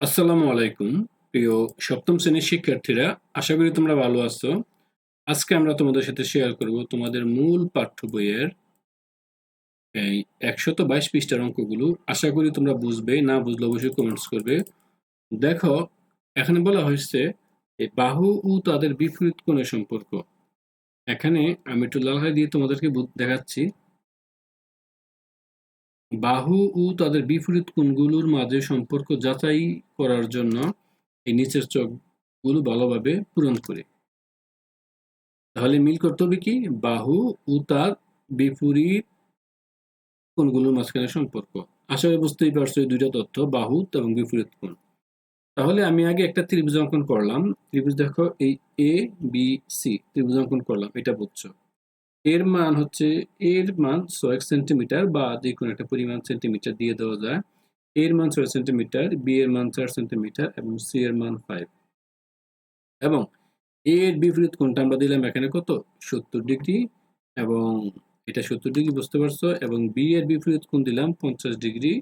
আসসালামু আলাইকুম, প্রিয় সপ্তম শ্রেণির শিক্ষার্থীরা। আশা করি তোমরা ভালো আছো। আজকে আমরা তোমাদের সাথে শেয়ার করব তোমাদের মূল পাঠ্য বইয়ের এই একশত বাইশ পৃষ্ঠার অঙ্কগুলো। আশা করি তোমরা বুঝবে, না বুঝলে অবশ্যই কমেন্টস করবে। দেখো, এখানে বলা হয়েছে এই বাহু ও তাদের বিপরীত কোণের সম্পর্ক। এখানে আমি একটু লাল দিয়ে তোমাদেরকে দেখাচ্ছি। বাহু ও তাদের বিপরীত কোণগুলোর মাঝে সম্পর্ক যাচাই করার জন্য এই নিচের চোখগুলো ভালোভাবে পূরণ করে। তাহলে মিল করতে হবে কি? বাহু ও তার বিপরীত কোণগুলোর মাঝখানে সম্পর্ক। আশা করি বুঝতেই পারছ এই দুইটা তথ্য, বাহু এবং বিপরীত কোণ। তাহলে আমি আগে একটা ত্রিভুজ অঙ্কন করলাম। ত্রিভুজ দেখো এই এ বি সি ত্রিভুজ অঙ্কন করলাম, এটা বুঝছ। এর মান হচ্ছে, এর মান ছয় সেন্টিমিটার বা যে কোনো একটা পরিমাণ সেন্টিমিটার দিয়ে দেওয়া যায়। এর মান ছয় সেন্টিমিটার, বি এর মান চার সেন্টিমিটার এবং সি এর মান ফাইভ এবং এর বিপরীত কোনটা আমরা দিলাম এখানে কত? সত্তর ডিগ্রি। এবং এটা সত্তর ডিগ্রি, বুঝতে পারছ? এবং বি এর বিপরীত কোন দিলাম পঞ্চাশ ডিগ্রি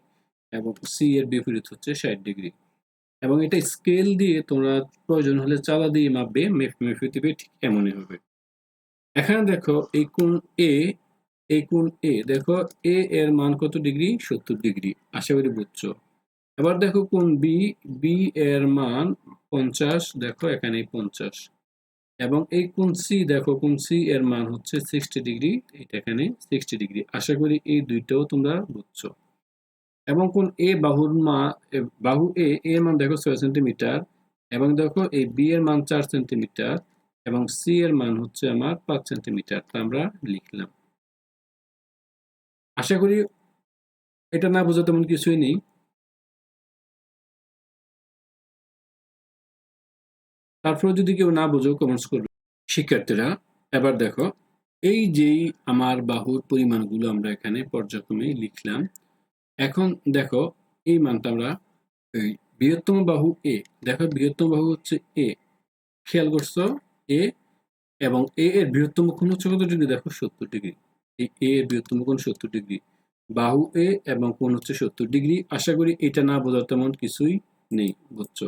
এবং সি এর বিপরীত হচ্ছে ষাট ডিগ্রি। এবং এটা স্কেল দিয়ে তোমরা প্রয়োজন হলে চালা দিয়ে মাপবে, মেপ, মেপে দিবে ঠিক এমনই হবে। এখানে দেখো এই কোণ এ এই কোণ এ দেখো এ এর মান কত ডিগ্রি? সত্তর ডিগ্রি, আশা করি বুঝছ। এবার দেখো কোন বি বি এর মান পঞ্চাশ, দেখো এখানে পঞ্চাশ। এবং এই কোন সি দেখো কোন সি এর মান হচ্ছে সিক্সটি ডিগ্রি, এটা এখানে সিক্সটি ডিগ্রি, আশা করি এই দুইটাও তোমরা বুঝছ। এবং কোন এ বাহুর মা বাহু এ এর মান দেখো ছয় সেন্টিমিটার, এবং দেখো এই বি এর মান চার সেন্টিমিটার এবং সি এর মান হচ্ছে আমার পাঁচ সেন্টিমিটার, তা আমরা লিখলাম। আশা করি এটা না বোঝা তেমন কিছুই নেই। তারপরে যদি কেউ না বোঝো কমেন্টস করবে। শিক্ষার্থীরা, এবার দেখো, এই যেই আমার বাহুর পরিমাণগুলো আমরা এখানে পর্যায়ক্রমে লিখলাম, এখন দেখো, এই মানটা আমরা বৃহত্তম বাহু এ দেখো বৃহত্তম বাহু হচ্ছে এ খেয়াল করছ? এ এবং এ এর বৃহত্তম কোণ হচ্ছে কত ডিগ্রি? দেখো সত্তর ডিগ্রি। এই এ এর বৃহত্তম কোণ সত্তর ডিগ্রি। বাহু এ এবং কোণ হচ্ছে সত্তর ডিগ্রি। আশা করি এটা না বোঝার তেমন কিছুই নেই, বুঝছ?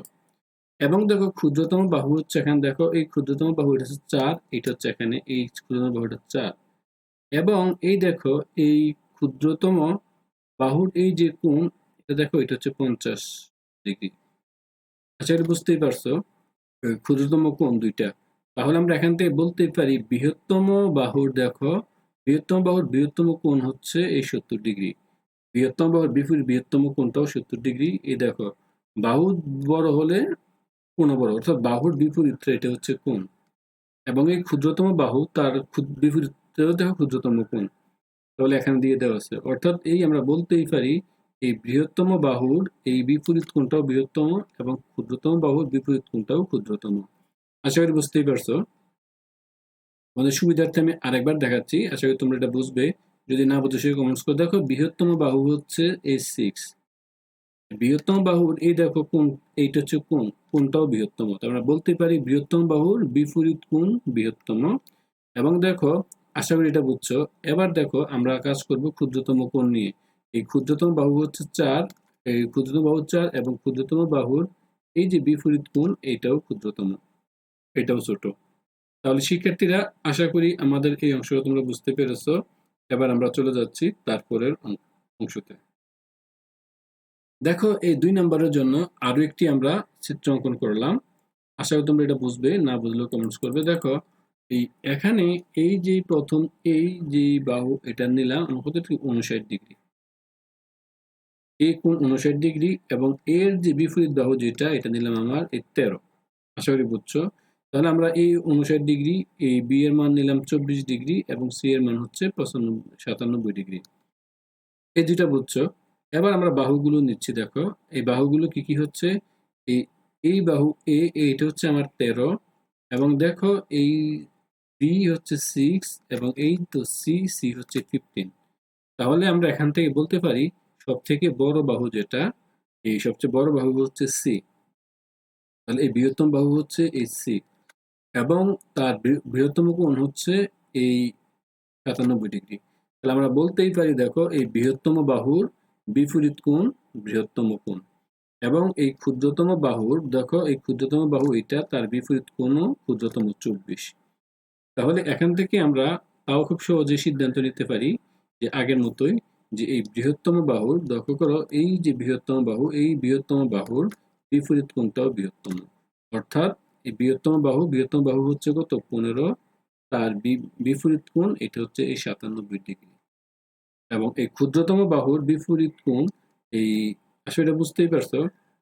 এবং দেখো ক্ষুদ্রতম বাহু হচ্ছে এখানে। দেখো এই ক্ষুদ্রতম বাহু, এটা হচ্ছে চার, এটা হচ্ছে এখানে, এই ক্ষুদ্রতম বাহুটা চার। এবং এই দেখো এই ক্ষুদ্রতম বাহুর এই যে কোণ, এটা দেখো, এটা হচ্ছে পঞ্চাশ ডিগ্রি। আচ্ছা এটা বুঝতেই পারছ? ক্ষুদ্রতম কোণ দুইটা। তাহলে আমরা এখান থেকে বলতে পারি বৃহত্তম বাহুর দেখো। বৃহত্তম বাহুর বৃহত্তম কোণ হচ্ছে এই সত্তর ডিগ্রি। বৃহত্তম বাহুর বিপরীত বৃহত্তম কোণটাও সত্তর ডিগ্রি। এই দেখো, বাহু বড় হলে কোণ বড়, অর্থাৎ বাহুর বিপরীত এটা হচ্ছে কোণ। এবং এই ক্ষুদ্রতম বাহু তার বিপরীতেও দেখো ক্ষুদ্রতম কোণ। তাহলে এখানে দিয়ে দেওয়া আছে। অর্থাৎ এই আমরা বলতেই পারি, এই বৃহত্তম বাহুর এই বিপরীত কোণটাও বৃহত্তম এবং ক্ষুদ্রতম বাহুর বিপরীত কোণটাও ক্ষুদ্রতম। আশা করি বুঝতেই পারছ। আমাদের সুবিধার্থে আমি আরেকবার দেখাচ্ছি। আশা করি তোমরা এটা বুঝবে। যদি না বুঝে সে কমেন্টস করে দেখো। বৃহত্তম বাহু হচ্ছে এই সিক্স বৃহত্তম বাহুর, এই দেখো কোন, এইটা হচ্ছে কোন, কোনটাও বৃহত্তম। তো আমরা বলতে পারি বৃহত্তম বাহুর বিপরীত কোন বৃহত্তম। এবং দেখো, আশা করি এটা বুঝছ। এবার দেখো, আমরা কাজ করব ক্ষুদ্রতম কোণ নিয়ে। এই ক্ষুদ্রতম বাহু হচ্ছে চার, এই ক্ষুদ্রতম বাহু চার এবং ক্ষুদ্রতম বাহুর এই যে বিপরীত কোণ, এইটাও ক্ষুদ্রতম। এটাও ছোট। তাহলে শিক্ষার্থীরা, আশা করি আমাদের এই অংশটা তোমরা বুঝতে পেরেছ। এবার আমরা চলে যাচ্ছি তারপরের অংশতে। দেখো, এই দুই নম্বরের জন্য আরও একটি আমরা চিত্র অঙ্কন করলাম। আশা করি তোমরা এটা বুঝবে, না বুঝলেও কমেন্টস করবে। দেখো, এই এখানে এই যে প্রথম এই যে বাহু, এটা নিলাম কত? উনষাট ডিগ্রি। এই কোণ উনষাট ডিগ্রি এবং এর যে বিপরীত বাহু যেটা, এটা নিলাম আমার এই তেরো। আশা করি বুঝছ? তাহলে আমরা এই উনষাট ডিগ্রি, এই বি এর মান নিলাম চব্বিশ ডিগ্রি এবং সি এর মান হচ্ছে পঁচানব্বই সাতানব্বই ডিগ্রি। এই দুইটা বুঝছ? এবার আমরা বাহুগুলো নিচ্ছি, দেখো। এই বাহুগুলো কি কি হচ্ছে? এই এই বাহু এ এইটা হচ্ছে আমার তেরো এবং দেখো এই বি হচ্ছে সিক্স এবং এই তো সি সি হচ্ছে ফিফটিন তাহলে আমরা এখান থেকে বলতে পারি সব থেকে বড় বাহু যেটা, এই সবচেয়ে বড় বাহু হচ্ছে সি তাহলে এই বৃহত্তম বাহু হচ্ছে এই সি এবং তার বৃহত্তম কোণ হচ্ছে এই সাতানব্বই ডিগ্রি। তাহলে আমরা বলতেই পারি, দেখো, এই বৃহত্তম বাহুর বিপরীত কোণ বৃহত্তম কোণ। এবং এই ক্ষুদ্রতম বাহুর, দেখো, এই ক্ষুদ্রতম বাহু, এটা তার বিপরীত কোণ ক্ষুদ্রতম চব্বিশ। তাহলে এখান থেকে আমরা তাও খুব সহজে সিদ্ধান্ত নিতে পারি যে আগের মতোই যে এই বৃহত্তম বাহুর, লক্ষ্য করো, এই যে বৃহত্তম বাহু, এই বৃহত্তম বাহুর বিপরীত কোণটাও বৃহত্তম। অর্থাৎ এই বৃহত্তম বাহু বৃহত্তম বাহু হচ্ছে কত? পনেরো। তার বিপরীত কোণ, এটা হচ্ছে এই সাতানব্বই ডিগ্রি। এবং এই ক্ষুদ্রতম বাহুর বিপরীত কোণ, এই, আসলে এটা বুঝতেই পারছ?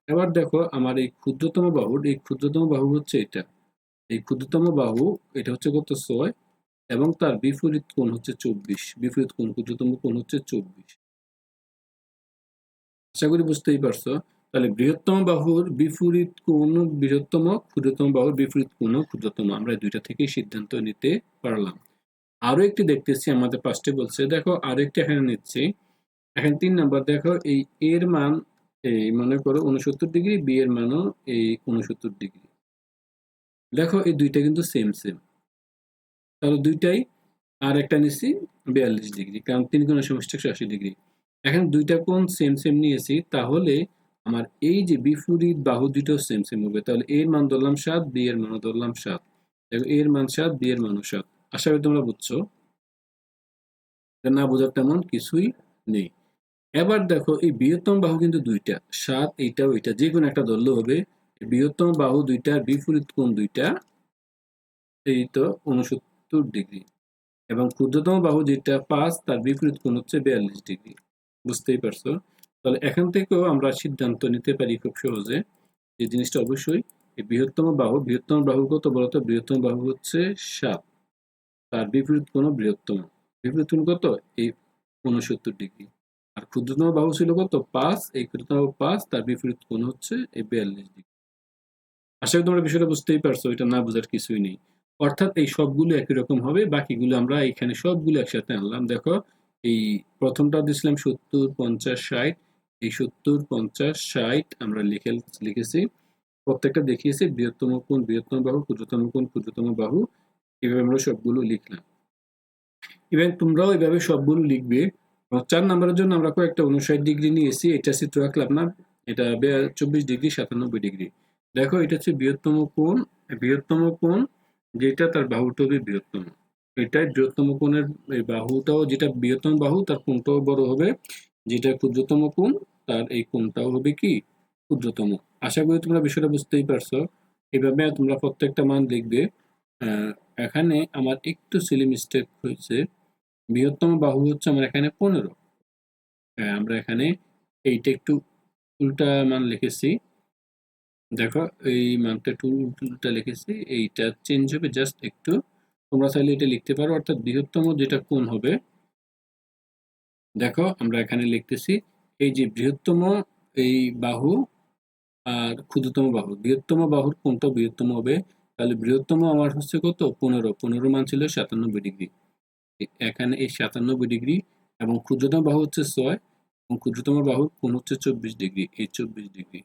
এবার দেখো, আমার এই ক্ষুদ্রতম বাহুর, এই ক্ষুদ্রতম বাহু হচ্ছে এটা। এই ক্ষুদ্রতম বাহু, এটা হচ্ছে কত? ছয়। এবং তার বিপরীত কোণ হচ্ছে চব্বিশ। বিপরীত কোণ, ক্ষুদ্রতম কোণ হচ্ছে চব্বিশ। আশা করি বুঝতেই পারছ? তাহলে বৃহত্তম বাহুর বিপরীত কোণ, বৃহত্তম, ক্ষুদ্রতম বাহুর বিপরীত কোণ, ক্ষুদ্রতম। আমরা দুইটা থেকেই সিদ্ধান্ত নিতে পারলাম। আরও একটি দেখতেছি, আমাদের পাঁচটি বলছে, দেখো আরও একটি এখানে নিচ্ছি। এখানে তিন নাম্বার, দেখো, এই এর মান, এই মনে করো উনসত্তর ডিগ্রি, বি এর মানও এই উনসত্তর ডিগ্রি। দেখো, এই দুইটা কিন্তু সেম সেম তাহলে দুইটাই, আর একটা নিচ্ছি বিয়াল্লিশ ডিগ্রি, কারণ তিন কোণ সমষ্টি একশো আশি ডিগ্রি। এখন দুইটা কোণ সেম সেম নিয়েছি, তাহলে আমার এই যে বিপরীত বাহু দুটো সেম সেম হবে। তাহলে এর মান ধরলাম সাত, বি এর মানও ধরলাম সাত। দেখো, এর মান সাত, বি এর মানও সাত। আশা করি তোমরা বুঝছ? না বোঝার তেমন কিছুই নেই। এবার দেখো, এই বৃহত্তম বাহু কিন্তু দুইটা। সাত এইটাও এটা যে কোনো একটা ধরলে হবে। বৃহত্তম বাহু দুইটার বিপরীত কোণ দুইটা, এই তো উনসত্তর ডিগ্রি। এবং ক্ষুদ্রতম বাহু যেটা পাঁচ, তার বিপরীত কোণ হচ্ছে বিয়াল্লিশ ডিগ্রি। বুঝতেই পারছ? তাহলে এখান থেকেও আমরা সিদ্ধান্ত নিতে পারি খুব সহজে যে জিনিসটা অবশ্যই বৃহত্তম বাহু বৃহত্তম বাহু কত বলতো বৃহত্তম বাহু হচ্ছে সাত। তার বিপরীত কোণ বৃহত্তম বিপরীত কত? এই উনসত্তর ডিগ্রি। আর ক্ষুদ্রতম বাহু ছিল কত? পাঁচ। এই ক্ষুদ্রতম পাঁচ, তার বিপরীত কোণ হচ্ছে এই বিয়াল্লিশ ডিগ্রি। আশা করি তোমরা বিষয়টা বুঝতেই পারছ, এটা না বোঝার কিছুই নেই। অর্থাৎ এই সবগুলো একই রকম হবে, বাকিগুলো আমরা এখানে সবগুলো একসাথে আনলাম। দেখো, এই প্রথমটা দিয়েছিলাম সত্তর, পঞ্চাশ, ষাট। এই সত্তর পঞ্চাশ, ষাট আমরা লিখে, লিখেছি। প্রত্যেকটা দেখিয়েছি, বৃহত্তম কোণ, বৃহত্তম বাহু, ক্ষুদ্রতম কোণ, ক্ষুদ্রতম বাহু। এভাবে আমরা সবগুলো লিখলাম। এবং তোমরাও এভাবে সবগুলো লিখবে। চার নম্বরের জন্য আমরা কয়েকটা উনষাট ডিগ্রি নিয়েছি এটা চিত্র আঁকলাম না এটা চব্বিশ ডিগ্রি, সাতানব্বই ডিগ্রি। দেখো, এটা হচ্ছে বৃহত্তম কোণ। বৃহত্তম কোণ, যেটা তার বাহুটা হবে বৃহত্তম। এটাই বৃহত্তম কোণের বাহুটাও যেটা বৃহত্তম বাহু, তার কোণটাও বড় হবে। যেটা ক্ষুদ্রতম কোণ তার এই কোণটাও হবে কি ক্ষুদ্রতম। আশা করি তোমরা বিষয়টা বুঝতেই পারছ। এইভাবে তোমরা প্রত্যেকটা মান দেখবে। এখানে আমার একটু সিলি মিস্টেক হয়েছে। বৃহত্তম বাহু হচ্ছে আমার এখানে পনেরো। আমরা এখানে এইটা একটু উল্টা মান লিখেছি। দেখো, এই মানটা একটু উল্টা লিখেছি। এইটা চেঞ্জ হবে জাস্ট একটু। তোমরা চাইলে এটা লিখতে পারো। অর্থাৎ বৃহত্তম যেটা কোণ হবে। দেখো, আমরা এখানে লিখতেছি এই যে বৃহত্তম এই বাহু আর ক্ষুদ্রতম বাহু, বৃহত্তম বাহুর কোণটা বৃহত্তম হবে, তাহলে বৃহত্তম আমার হচ্ছে কত? পনেরো। পনেরো মান ছিল সাতানব্বই ডিগ্রি। এখানে এই সাতানব্বই ডিগ্রি এবং ক্ষুদ্রতম বাহু হচ্ছে ছয় এবং ক্ষুদ্রতম বাহুর কোণ হচ্ছে চব্বিশ ডিগ্রি, এই চব্বিশ ডিগ্রি।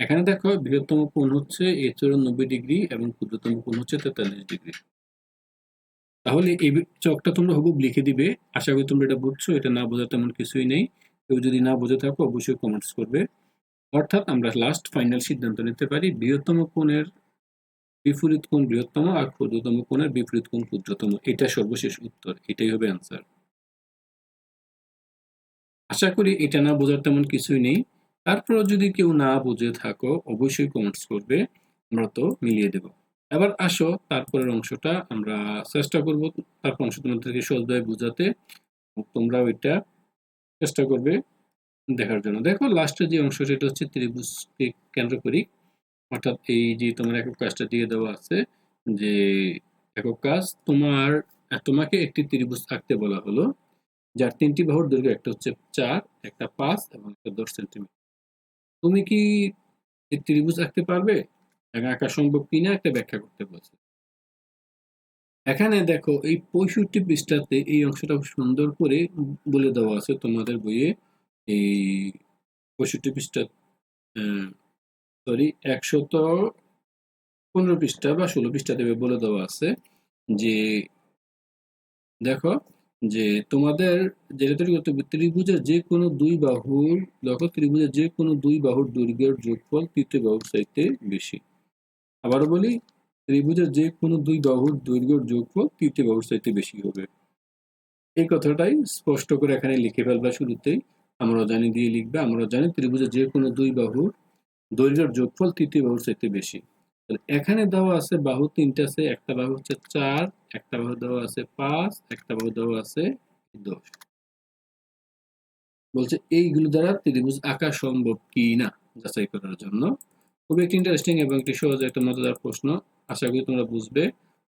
এখানে দেখো বৃহত্তম কোণ হচ্ছে এই চৌরানব্বই ডিগ্রি এবং ক্ষুদ্রতম কোণ হচ্ছে তেতাল্লিশ ডিগ্রি। তাহলে এই চকটা তোমরা হুবুব লিখে দিবে। আশা করি তোমরা এটা বুঝছ, এটা না বোঝা তেমন কিছুই নেই। কেউ যদি না বুঝে থাকো, অবশ্যই কমেন্টস করবে। অর্থাৎ আমরা লাস্ট ফাইনাল সিদ্ধান্ত নিতে পারি, বৃহত্তম কোণের বিপরীত কোণ বৃহত্তম আর ক্ষুদ্রতম কোণের বিপরীত কোণ ক্ষুদ্রতম। এটা সর্বশেষ উত্তর, এটাই হবে অ্যান্সার আশা করি এটা না বোঝার তেমন কিছুই নেই। তারপর যদি কেউ না বুঝে থাকো, অবশ্যই কমেন্টস করবে, আমরা তো মিলিয়ে দেব। এবার আসো, তারপরের অংশটা আমরা চেষ্টা করব, তারপর অংশ তোমাদেরকে সহজভাবে বোঝাতে। তোমরা ওইটা চেষ্টা করবে দেখার জন্য। দেখো লাস্টের যে অংশ সেটা হচ্ছে ত্রিভুজকে কেন্দ্র করি। অর্থাৎ এই যে তোমার একক কাজটা দিয়ে দেওয়া আছে যে একক কাজ, তোমার তোমাকে একটি ত্রিভুজ আঁকতে বলা হলো, যার তিনটি বাহুর দৈর্ঘ্য, একটা হচ্ছে চার, একটা পাঁচ এবং একটা দশ সেন্টিমিটার। তুমি কি এই ত্রিভুজ আঁকতে পারবে? আঁকা সম্ভব কিনা? একটা ব্যাখ্যা করতে বলছে। এখানে দেখো এই পঁয়ষট্টি পৃষ্ঠাতে এই অংশটা সুন্দর করে বলে দেওয়া আছে তোমাদের বইয়ে। এই পঁয়ষট্টি পৃষ্ঠা সরি একশত পনেরো পৃষ্ঠা বা ষোলো পৃষ্ঠা দেবে বলে দেওয়া আছে যে, দেখো যে তোমাদের যেটা তৈরি করতে হবে, ত্রিভুজের যে কোনো দুই বাহুর, দেখো ত্রিভুজের যে কোনো দুই বাহুর দৈর্ঘ্যের যোগফল তৃতীয় বাহুর চাইতে বেশি। আবারও বলি ত্রিভুজের যে কোনো দুই বাহুর দৈর্ঘ্যের যোগফল তৃতীয় বাহুর চাইতে বেশি হবে। এই কথাটাই স্পষ্ট করে এখানে লিখে ফেলবা শুরুতেই। আমরা জানি দিয়ে লিখবে, আমরা জানি ত্রিভুজের যে কোনো দুই বাহুর দৈর্ঘ্যের যোগফল তৃতীয় বাহুর চাইতে বেশি। এখানে দেওয়া আছে বাহু তিনটা আছে, একটা বাহু হচ্ছে চার, একটা বাহু দেওয়া আছে পাঁচ, একটা বাহু দেওয়া আছে দশ। বলছে এইগুলো দ্বারা ত্রিভুজ আঁকা সম্ভব কি না যাচাই করার জন্য? খুবই একটি ইন্টারেস্টিং এবং একটি সহজ একটা মজাদার প্রশ্ন। আশা করি তোমরা বুঝবে।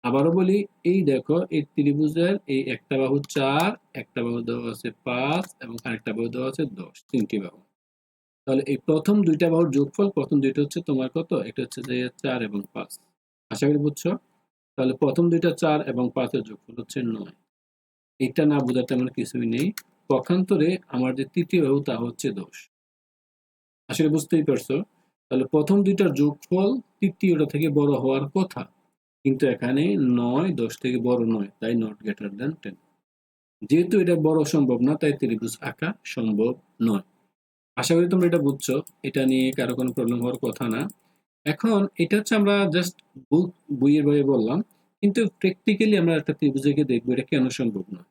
আবারও বলি, এই দেখো, এই ত্রিভুজের এই একটা বাহু চার, একটা বাহু দেওয়া আছে পাঁচ এবং আরেকটা বাহু দেওয়া আছে দশ, তিনটি বাহু। তাহলে এই প্রথম দুইটা বাহুর যোগফল, প্রথম দুইটা হচ্ছে তোমার কত? এটা হচ্ছে যে চার এবং পাঁচ। আশা করি বুঝছ? তাহলে প্রথম দুইটা চার এবং পাঁচের যোগফল হচ্ছে নয়। এটা না বোঝার তেমন কিছুই নেই। পক্ষান্তরে আমার যে তৃতীয় বাহু, তা হচ্ছে দশ। আসলে বুঝতেই পারছ? তাহলে প্রথম দুইটার যোগফল তৃতীয়টা থেকে বড় হওয়ার কথা। কিন্তু এখানে নয়, দশ থেকে বড় নয়, তাই নট গ্রেটার দেন টেন যেহেতু এটা বড় সম্ভব না, তাই ত্রিভুজ আঁকা সম্ভব নয়। আশা করি তোমরা এটা বুঝছ, এটা নিয়ে কারও কোনো প্রবলেম হওয়ার কথা না। এখন এটা হচ্ছে আমরা জাস্ট বুক বইয়ের বইয়ে বললাম, কিন্তু প্র্যাকটিক্যালি আমরা একটা ত্রিভুজকে দেখব, এটা কেন সম্ভব নয়?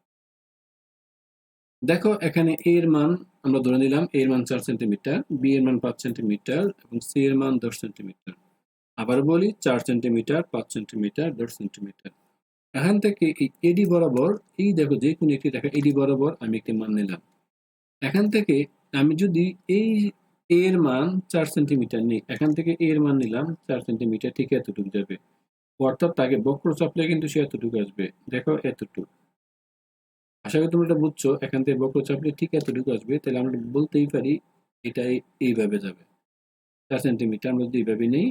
দেখো, এখানে এর মান আমরা ধরে নিলাম এর মান চার সেন্টিমিটার বি এর মান পাঁচ সেন্টিমিটার এবং সি এর মান দশ সেন্টিমিটার আবার বলি চার সেন্টিমিটার পাঁচ সেন্টিমিটার দশ সেন্টিমিটার এখান থেকে এই এডি বরাবর, এই দেখো যে কোনো একটি রেখা এডি বরাবর আমি একটি মান নিলাম। এখান থেকে আমি যদি এই এর মান চার সেন্টিমিটার নিই, এখান থেকে এর মান নিলাম চার সেন্টিমিটার ঠিক এতটুকু যাবে। অর্থাৎ তাকে বক্র চাপলে কিন্তু সে এতটুকু আসবে। দেখো এতটুকু। আশা করি তোমরা এটা বুঝছ। এখান থেকে বক্র ঠিক এতটুকু আসবে, তাহলে আমরা বলতেই পারি এটা এইভাবে যাবে। চার সেন্টিমিটার আমরা যদি এইভাবে নেই,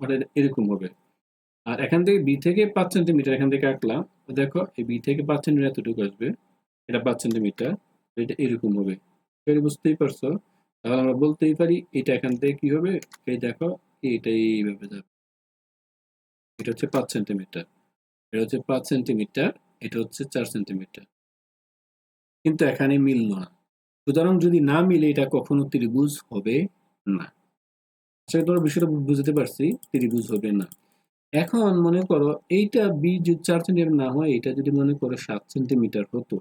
ওটা এরকম হবে। আর এখান থেকে বি থেকে পাঁচ সেন্টিমিটার এখান থেকে আঁকলাম। দেখো, এই বি থেকে পাঁচ সেন্টিমিটার এতটুকু আসবে। এটা পাঁচ সেন্টিমিটার এটা এরকম হবে। এবারে বুঝতেই পারছ? তাহলে আমরা বলতেই পারি, এটা এখান থেকে কি হবে? এই দেখো, এটা এইভাবে যাবে। এটা হচ্ছে পাঁচ সেন্টিমিটার এটা হচ্ছে পাঁচ সেন্টিমিটার এটা হচ্ছে চার সেন্টিমিটার কিন্তু এখানে মিললো না। সুতরাং যদি না মিলে, এটা কখনো ত্রিভুজ হবে না। সেটা তোমার বিষয়টা বুঝতে পারছি, ত্রিভুজ হবে না। এখন মনে করো, এইটা বি যদি চার সেন্টিমিটার না হয়, এটা যদি মনে করো সাত সেন্টিমিটার হতো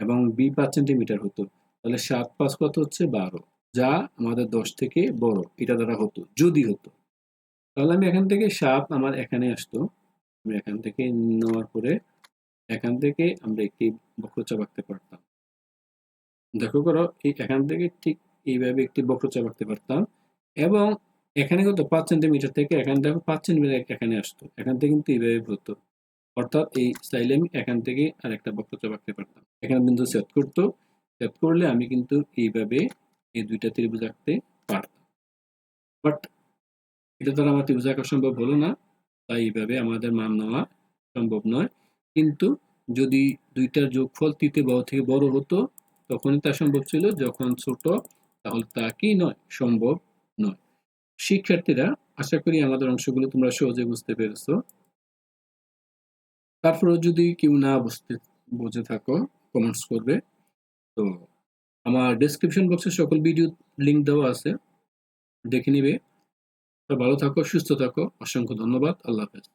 এবং বি পাঁচ সেন্টিমিটার হতো, তাহলে সাত পাঁচ কত হচ্ছে? বারো। যা আমাদের দশ থেকে বড়, এটা দ্বারা হতো, যদি হতো। তাহলে আমি এখান থেকে সাত আমার এখানে আসতো। আমি এখান থেকে নেওয়ার পরে, এখান থেকে আমরা একটি বক্রচাপ আঁকতে পারতাম। দেখো করো, এই এখান থেকে ঠিক এইভাবে একটি বক্রচাপ আঁকতে পারতাম। এবং এখানে কত পাঁচ সেন্টিমিটার থেকে এখানে দেখো পাঁচ সেন্টিমিটার এখানে আসতো। এখান থেকে কিন্তু এইভাবে হতো অর্থাৎ এই চাইলে আমি এখান থেকে আর একটা বক্রচাপ আঁকতে পারতাম। এখানে বিন্দু সেট করতো। সেট করলে আমি কিন্তু এইভাবে এই দুইটা ত্রিভুজ আঁকতে পারতাম। বাট এটা দ্বারা আমার ত্রিভুজ আঁকা সম্ভব হলো না। তাই এইভাবে আমাদের মান নেওয়া সম্ভব নয়। কিন্তু যদি দুইটার যোগফল তৃতীয় বাহু থেকে বড় হতো তখনই তা সম্ভব ছিল যখন ছোট, তাহলে তা কি নয়? সম্ভব নয়। শিক্ষার্থীরা, আশা করি আমাদের অংশগুলো তোমরা সহজে বুঝতে পেরেছ। তারপরেও যদি কেউ না বুঝতে, বুঝে থাকো কমেন্টস করবে। তো আমার ডেসক্রিপশন বক্সে সকল ভিডিও লিঙ্ক দেওয়া আছে। দেখে নিবে। ভালো থাকো, সুস্থ থাকো। অসংখ্য ধন্যবাদ। আল্লাহ হাফেজ।